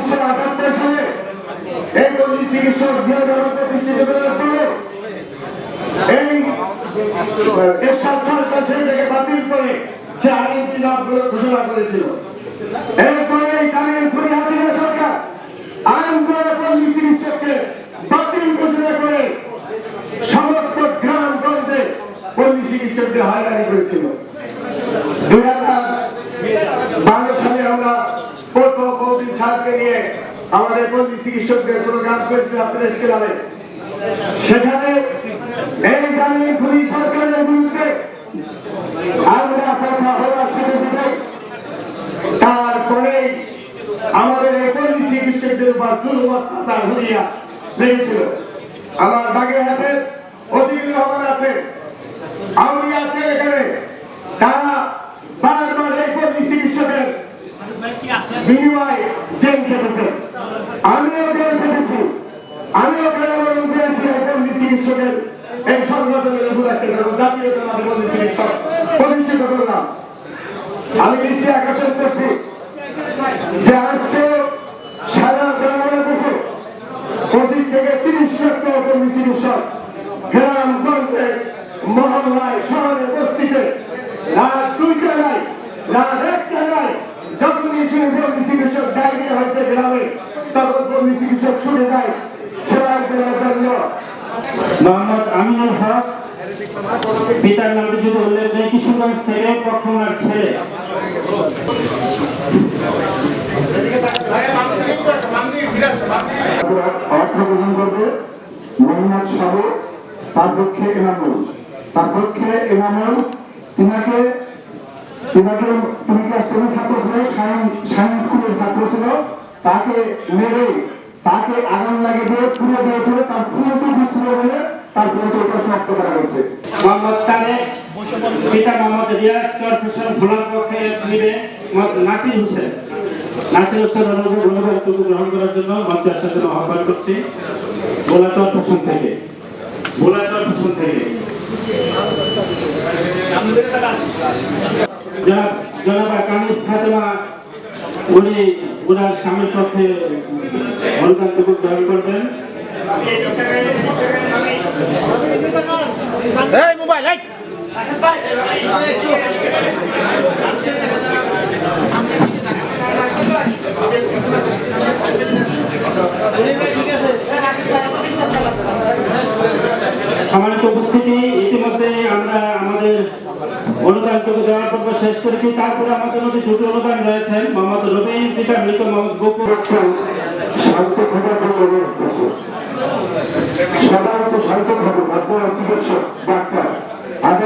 উনিশশো আটাত্তর সালে এই পল্লী চিকিৎসক জিয়া ধর্ম প্রতিষ্ঠিত করার পরে এই সরকার সেটাকে বাতিল করে সে আইন বিভাগ ঘোষণা করেছিল। এরপরে এই কালীন খুনি হাসিনা সরকার আইন করে পল্লী চিকিৎসককে বাতিল ঘোষণা করে সমস্ত গ্রাম গঞ্জে পল্লী চিকিৎসকদের হয়রানি করেছিল দুই হাজার বারো সালে আমরা প্রথম ছাড়কে নিয়ে আমাদের পল্লী চিকিৎসকদের প্রোগ্রাম করেছিলাম প্রেস ক্লাবে সেখানে এই জানিয়ে খুনি সরকারের বিরুদ্ধে আমরা কথা বলার সাথে সাথে তারপরে আমাদের এই পল্লী চিকিৎসকদের উপর জুলুম হইয়া লেগেছিল আমার বাগেরহাটের অজিবুর রহমান আছে আউলি আছে এখানে। তারা বারবার এই পল্লী চিকিৎসকের বিনিময়ে জেল কেটেছে আমিও জেল কেটেছি আমিও করেছি এই পল্লী চিকিৎসকের এই সংগঠনের জাতীয় জমাতে চিকিৎসক প্রতিষ্ঠিত করলাম আমি লিখতে আকর্ষণ করছি যে আজকে সারা গ্রামে বসে পঁচিশ থেকে তিরিশ লক্ষ পল্লী চিকিৎসক গ্রাম গঞ্জে মহল্লায় শহরে বস্তিতে রাত দুইটা নাই রাত একটা নাই যখনই শুনে পল্লী চিকিৎসক ডায়রিয়া হয়েছে গ্রামে তখন পল্লী চিকিৎসক ছুটে যায় সেলাই দেওয়ার জন্য মোহাম্মদ আমিনুল হক পিতার নামটি যদি উল্লেখ পক্ষমার ছেলে অর্থ গ্রহণ করবে মোহাম্মদ সাবু তার পক্ষে এনামুল। তার পক্ষে এনামুল তিনাকে তিনাকে তুমি ক্লাস টেনের ছাত্র ছিল সায়েন্স স্কুলের ছাত্র ছিল তাকে মেরে তাকে আগুন লাগিয়ে দিয়ে পুড়ে দিয়েছিল তার ছিল বলে তার পরিচয়টা শনাক্ত করা হয়েছে। মোহাম্মদ তারেক পিতা মোহাম্মদ রিয়াজ চরফেশন ভোলার পক্ষে নিবে নাসির হোসেন। নাসির হোসেন অনুভব ধন্যবাদ টুকু গ্রহণ করার জন্য মঞ্চে আসার জন্য আহ্বান করছি। ভোলা চরফেশন থেকে। ভোলা চরফেশন থেকে। জনাব কামিজ ফাতেমা উনি ওনার স্বামীর পক্ষে অনুদানটুকু গ্রহণ করবেন। এই মোবাইল, এই। সম্মানিত উপস্থিতি, ইতিমধ্যে আমরা আমাদের অনুদানটুকু দেওয়ার পর্ব শেষ করেছি। তারপরে আমাদের মধ্যে দুটো অনুদান রয়েছেন মোহাম্মদ রবিন পিতা মৃত মোহাম্মদ গোকুল শান্ত শান্ত থাকুন আপনারা চিকিৎসক।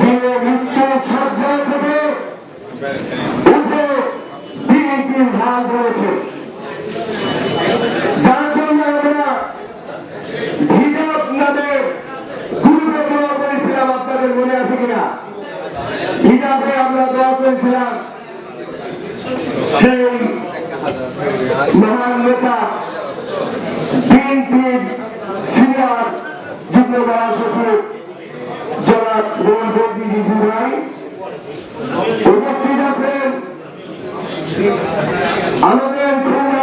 যে মৃত্যু সজ্জা থেকে উঠে বিএনপির হাল রয়েছে যার জন্য আমরা হিজাব নামে গ্রুপে দোয়া করেছিলাম আপনাদের মনে আছে কিনা হিজাবে আমরা দোয়া করেছিলাম সেই মহান নেতা বিএনপির সিনিয়র যুগ্ম মহাসচিব জনাব মোহাম্মদ জিজু ভাই উপস্থিত আছেন আমাদের খুলনা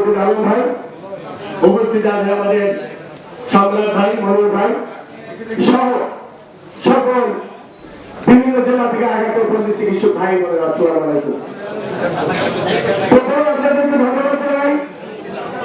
সম্পাদক ভাই, উপস্থিত ভাই মনোর ভাই, সহ সকল জেলা থেকে আগত পল্লী চিকিৎসক ভাই বোনেরা, আসসালামু আলাইকুম। প্রথমে আপনাদেরকে ধন্যবাদ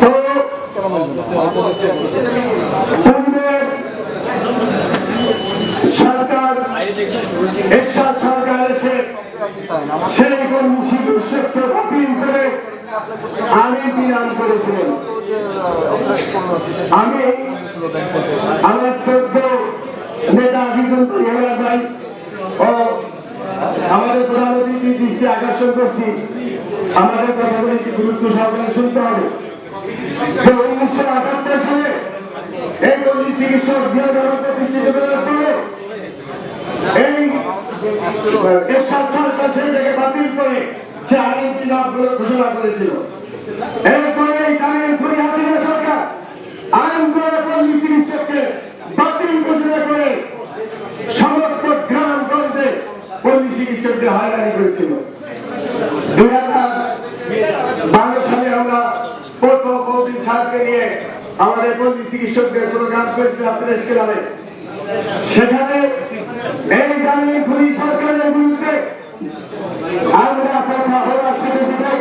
তো সরকার এরশাদ সরকার এসে সেই কর্মী চিকিৎসককে বাতিল করে আইন বিধান করেছিলেন আমি আমার সদ্য নেতা ভাই ও আমাদের প্রধান দৃষ্টি আকর্ষণ করছি। আমাদের কথাগুলি একটু গুরুত্ব সহকারে শুনতে হবে। যে উনিশশো আটাত্তর সালে এই পল্লী চিকিৎসক জিয়া রহমান প্রতিষ্ঠিত করার পরে এই, এরশাদ সরকার সেটাকে বাতিল করে সে আইন ঘোষণা করেছিল এরপরে এই কালীন করি হাসিনা সরকার আইন করে পল্লী চিকিৎসককে বাতিল ঘোষণা করে সমস্ত গ্রাম গঞ্জে পল্লী চিকিৎসকদের হয়রানি করেছিল দুই হাজার বারো সালে আমরা প্রথম বৌদিন সাহেবকে নিয়ে আমাদের পল্লী চিকিৎসকদের প্রোগ্রাম করেছিলাম প্রেস ক্লাবে সেখানে এই জানিয়ে খুলি সরকারের বিরুদ্ধে আমরা কথা বলার সাথে সাথে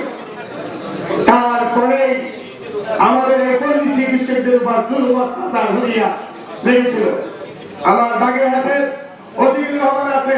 তারপরে আমাদের এই পল্লী চিকিৎসকদের উপর জুলুম অত্যাচার হুদিয়া লেগেছিল। আমার বাগেরহাটের অতিরিক্ত আছে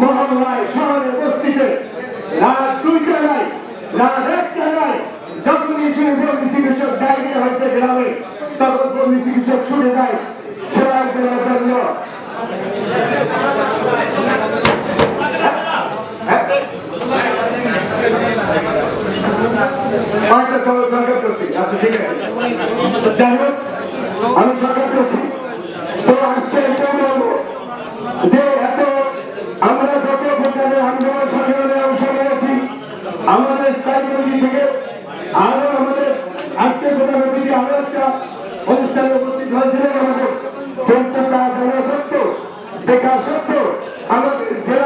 মহল্লায় শহরে বস্তিতে রাত দুইটা নাই, রাত একটা নাই, যখনই শুনে পল্লী চিকিৎসক ডায়রিয়া হয়েছে গ্রামে, তখন পল্লী চিকিৎসক ছুটে যায় সেবা দেওয়ার জন্য আচ্ছা চলো সরকার করছি আচ্ছা ঠিক আছে। আমি সরকার আমাদের স্থায়ী কমিটি থেকে আরও আমাদের আজকে প্রধান অতিথি আরও একটা অনুষ্ঠানে উপস্থিত হয়েছিলেন আমাদের কিন্তু তা জানা সত্য দেখা সত্ত্বেও আমাদের জেলা